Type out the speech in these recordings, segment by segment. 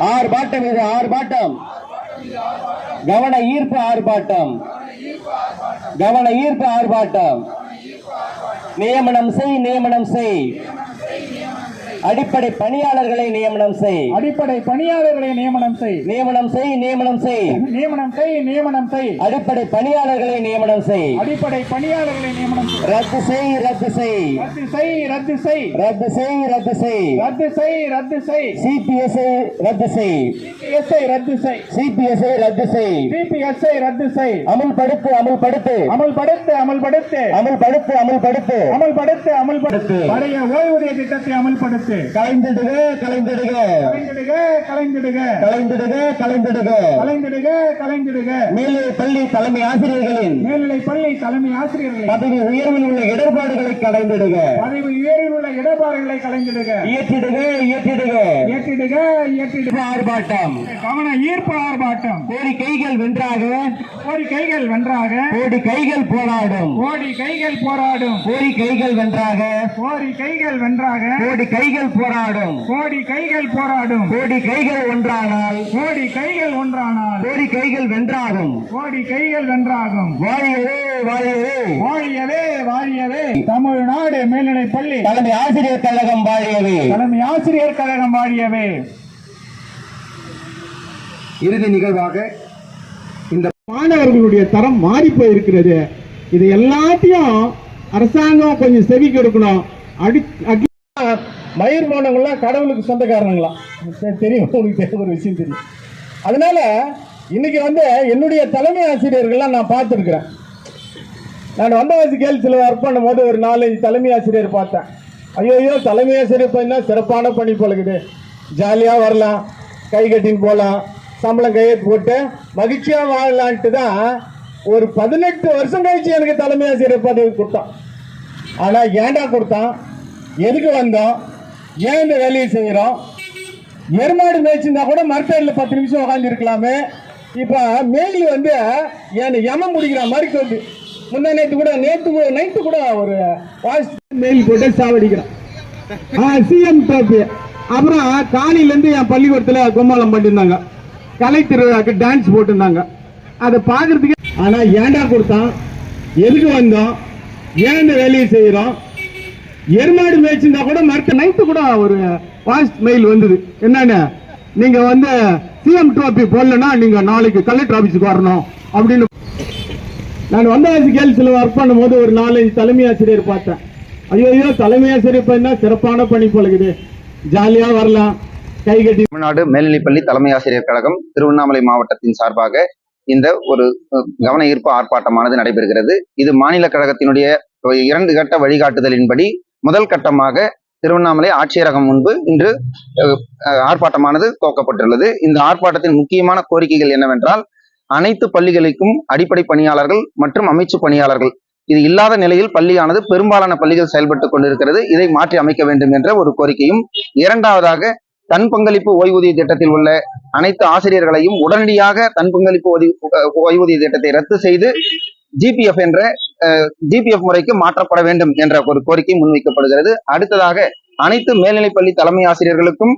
ஆர்ப்பாட்டம் இது ஆர்ப்பாட்டம். கவன ஈர்ப்பு ஆர்ப்பாட்டம். கவன ஈர்ப்பு ஆர்ப்பாட்டம். நியமனம் செய் நியமனம் செய். அடிப்படை பணியாளர்களை நியமனம் செய். அடிப்படை பணியாளர்களை நியமனம் செய். நியமனம் செய் நியமனம் செய். நியமனம் செய் நியமனம் செய். அடிப்படை பணியாளர்களை நியமனம் செய். அடிப்படை பணியாளர்களை நியமனம் செய். ரத்து செய் ரத்து செய். ரத்து செய் ரத்து செய். ரத்து செய் ரத்து செய். ரத்து செய் ரத்து செய். சிபிஎஸ் ரத்து செய். எஸ்ஐ ரத்து செய். சிபிஎஸ் ரத்து செய். சிபிஎஸ்ஐ ரத்து செய். அமுல்படுத்து. அமுல்படுத்து அமல்படுத்து. அமல்படுத்து அமுல்படுத்து. அமுல்படுத்து அமல்படுத்து. அமல்படுத்து. பழைய ஓய்வூதிய திட்டத்தை அமல்படுத்து. கலைந்திடுக கலைந்திடுக கலைந்திடுக. கலைந்திடுக கலைந்திடுக. கலைந்திடுக கலைந்திடுக. கலைந்திடுக மேலே பள்ளி தலைமை ஆசிரியர்களின் மேல்நிலை பள்ளி தலைமை ஆசிரியர்களை பதவி உயர்வில் உள்ள இடர்பாடுகளை கலைந்திடுக. பதவி உயர்வில் உள்ள இடர்பாடுகளை கலைந்திடுக. இயற்றிடுக இயற்றிடுக. இயற்றிடுக இயற்றிடுக. ஆர்ப்பாட்டம். கவன ஈர்ப்பு ஆர்ப்பாட்டம். கைகள் வென்றாக கோடி கைகள் வென்றாக கோடி கைகள் போராடும் கோடி கைகள் போராடும் கோடி கைகள் வென்றாக கோடி கைகள் வென்றாக கோடி கைகள் போராடும் கோடி கைகள் போராடும் கோடி கைகள் ஒன்றானால் கோடி கைகள் ஒன்றானால் கோடி கைகள் வென்றாகும் கோடி கைகள் வென்றாகும் வாழியவே வாழியவே வாழியவே வாழியவே தமிழ்நாடு மேல்நிலை பள்ளி தலைமை ஆசிரியர் கழகம் வாழியவே தலைமை ஆசிரியர் கழகம் வாழியவே இறுதி நிகழ்வாக மாணவர்களுடைய தரம் மாறி போயிருக்கிறது. இது எல்லாத்தையும் அரசாங்கம் கொஞ்சம் செவி கொடுக்கணும் அடி மயிர் போனவங்களாம் கடவுளுக்கு சொந்தக்காரங்களாம் தெரியும். உங்களுக்கு தெரியும் ஒரு விஷயம் தெரியும். அதனால இன்னைக்கு வந்து என்னுடைய தலைமை ஆசிரியர்கள்லாம் நான் பார்த்துருக்குறேன். நான் வந்தவாசி கேள்வியில் ஒர்க் பண்ணும்போது ஒரு நாலஞ்சு தலைமை ஆசிரியர் பார்த்தேன். ஐயோ ஐயோ தலைமை ஆசிரியர் பண்ணால் சிறப்பான பணி பழகுது ஜாலியாக வரலாம். கை கட்டின்னு போகலாம். சம்பளம் கையெழுத்து போட்டு மகிழ்ச்சியாக வாழலான்ட்டு தான் ஒரு பதினெட்டு வருஷம் கழிச்சு எனக்கு தலைமை ஆசிரியர் பதவி கொடுத்தான். ஆனால் ஏன்டா கொடுத்தான்? எதுக்கு வந்தோம்? ஏன் இந்த வேலையை செய்கிறோம் எருமாடு மேய்ச்சிருந்தா கூட மரத்தடியில் பத்து நிமிஷம் உட்காந்து இருக்கலாமே. இப்போ மெயில் வந்து என் எமம் முடிக்கிற மாதிரி வந்து முந்தா நேற்று கூட நேற்று கூட நைட்டு கூட ஒரு வாய்ஸ் மெயில் போட்டு சாவடிக்கிறான். சிஎம் ட்ரோபி அப்புறம் காலையிலேருந்து என் பள்ளிக்கூடத்தில் கும்மாளம் பண்ணியிருந்தாங்க. கலை திருவிழாக்கு டான்ஸ் போட்டிருந்தாங்க. அதை பார்க்கறதுக்கு ஆனால் ஏன்டா கொடுத்தான்? எதுக்கு வந்தோம் ஏன் இந்த வேலையை செய்கிறோம் எருமாடு மேய்ச்சிருந்தா கூட மறுத்த நைட்டு கூட ஒரு வாய்ஸ் மெயில் வந்தது. என்னன்னு? நீங்க வந்து சிஎம் ட்ரோபி போடலன்னா நீங்க நாளைக்கு கலெக்டர் ஆபீஸுக்கு வரணும் அப்படின்னு நான் வந்தவாசி கேள்ஸில் ஒர்க் பண்ணும்போது ஒரு நாலஞ்சு தலைமை ஆசிரியர் பார்த்தேன். ஐயோ ஐயோ தலைமை ஆசிரியர் பண்ணா சிறப்பான பணி பழகுது ஜாலியா வரலாம். கைகட்டி தமிழ்நாடு மேல்நிலைப்பள்ளி தலைமை ஆசிரியர் கழகம் திருவண்ணாமலை மாவட்டத்தின் சார்பாக இந்த ஒரு கவன ஈர்ப்பு ஆர்ப்பாட்டமானது நடைபெறுகிறது. இது மாநில கழகத்தினுடைய இரண்டு கட்ட வழிகாட்டுதலின்படி முதல் கட்டமாக திருவண்ணாமலை ஆட்சியரகம் முன்பு இன்று அஹ், ஆர்ப்பாட்டமானது துவக்கப்பட்டுள்ளது. இந்த ஆர்ப்பாட்டத்தின் முக்கியமான கோரிக்கைகள் என்னவென்றால் அனைத்து பள்ளிகளுக்கும் அடிப்படை பணியாளர்கள் மற்றும் அமைச்சு பணியாளர்கள். இது இல்லாத நிலையில் பள்ளியானது பெரும்பாலான பள்ளிகள் செயல்பட்டு கொண்டிருக்கிறது. இதை மாற்றி அமைக்க வேண்டும் என்ற ஒரு கோரிக்கையும் இரண்டாவதாக தன் பங்களிப்பு ஓய்வூதிய திட்டத்தில் உள்ள அனைத்து ஆசிரியர்களையும் உடனடியாக தன் பங்களிப்பு ஓய்வூதிய திட்டத்தை ரத்து செய்து ஜிபிஎஃப் என்ற ஜிபிஎஃப் முறைக்கு மாற்றப்பட வேண்டும் என்ற ஒரு கோரிக்கை முன்வைக்கப்படுகிறது. அடுத்ததாக அனைத்து மேல்நிலைப்பள்ளி தலைமை ஆசிரியர்களுக்கும்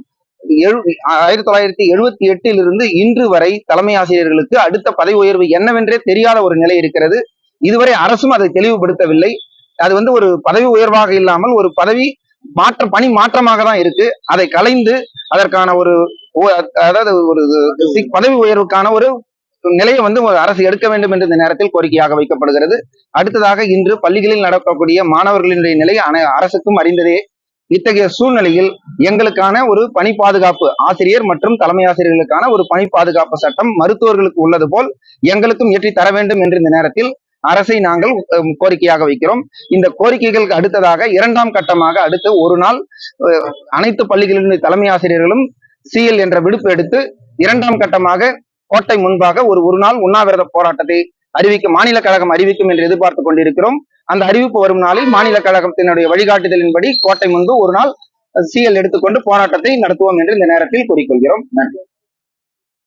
எழு ஆயிரத்தி தொள்ளாயிரத்தி எழுபத்தி எட்டில் இருந்து இன்று வரை தலைமை ஆசிரியர்களுக்கு அடுத்த பதவி உயர்வு என்னவென்றே தெரியாத ஒரு நிலை இருக்கிறது. இதுவரை அரசும் அதை தெளிவுபடுத்தவில்லை. அது வந்து ஒரு பதவி உயர்வாக இல்லாமல் ஒரு பதவி மாற்ற பணி மாற்றமாக தான் இருக்கு. அதை கலைந்து அதற்கான ஒரு அதாவது ஒரு பதவி உயர்வுக்கான ஒரு நிலையை வந்து ஒரு அரசு எடுக்க வேண்டும் என்ற இந்த நேரத்தில் கோரிக்கையாக வைக்கப்படுகிறது. அடுத்ததாக இன்று பள்ளிகளில் நடக்கக்கூடிய மாணவர்களினுடைய நிலை அன- அரசுக்கும் அறிந்ததே. இத்தகைய சூழ்நிலையில் எங்களுக்கான ஒரு பணி பாதுகாப்பு ஆசிரியர் மற்றும் தலைமை ஆசிரியர்களுக்கான ஒரு பணி பாதுகாப்பு சட்டம் மருத்துவர்களுக்கு உள்ளது போல் எங்களுக்கும் இயற்றி தர வேண்டும் என்று இந்த நேரத்தில் அரசை நாங்கள் கோரிக்கையாக வைக்கிறோம். இந்த கோரிக்கைகளுக்கு அடுத்ததாக இரண்டாம் கட்டமாக அடுத்து ஒரு நாள் அனைத்து பள்ளிகளின் தலைமை ஆசிரியர்களும் சிஎல் என்ற விடுப்பு எடுத்து இரண்டாம் கட்டமாக கோட்டை முன்பாக ஒரு ஒரு நாள் உண்ணாவிரத போராட்டத்தை அறிவிக்க மாநில கழகம் அறிவிக்கும் என்று எதிர்பார்த்து கொண்டிருக்கிறோம். அந்த அறிவிப்பு வரும் நாளில் மாநில கழகத்தினுடைய வழிகாட்டுதலின்படி கோட்டை முன்பு ஒரு நாள் சிஎல் எடுத்துக்கொண்டு போராட்டத்தை நடத்துவோம் என்று இந்த நேரத்தில் கூறிக்கொள்கிறோம். நன்றி.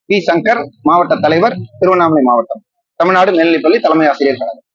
பி சங்கர் மாவட்ட தலைவர் திருவண்ணாமலை மாவட்டம். தமிழ்நாடு மேல்நிலைப்பள்ளி தலைமை ஆசிரியர் கழகம்.